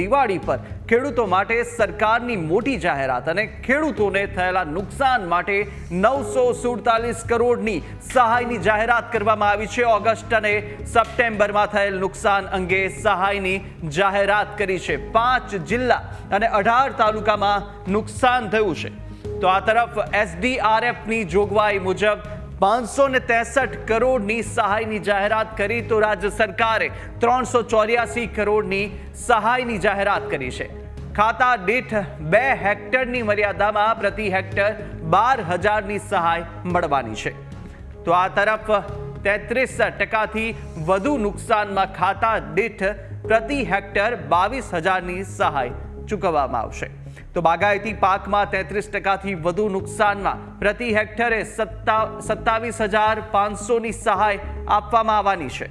દિવાળી પર ખેડૂતો માટે સરકારની મોટી જાહેરાત અને ખેડૂતોને થયેલા નુકસાન માટે નવસો સુડતાલીસ કરોડની સહાયની જાહેરાત કરવામાં આવી છે. ઓગસ્ટ અને સપ્ટેમ્બરમાં થયેલ નુકસાન અંગે સહાયની જાહેરાત કરી છે. પાંચ જિલ્લા અને અઢાર તાલુકામાં નુકસાન થયું છે. તો આ તરફ એસડીઆરએફની જોગવાઈ મુજબ પાંચસો ને ત્રેસઠ કરોડની સહાયની જાહેરાત કરી તો રાજ્ય સરકારે ત્રણસો ચોર્યાસી કરોડની સહાયની જાહેરાત કરી છે. ખાતા દીઠ બે હેક્ટરની મર્યાદામાં પ્રતિ હેક્ટર બાર હજારની સહાય મળવાની છે. તો આ તરફ તેત્રીસ ટકાથી વધુ નુકસાનમાં ખાતા દીઠ પ્રતિ હેક્ટર બાવીસ હજારની સહાય ચૂકવવામાં આવશે. તો બાગાયતી પાકમાં તેત્રીસ ટકાથી વધુ નુકસાનમાં પ્રતિ હેક્ટરે સત્તા સત્તાવીસ હજાર પાંચસોની સહાય આપવામાં આવવાની છે.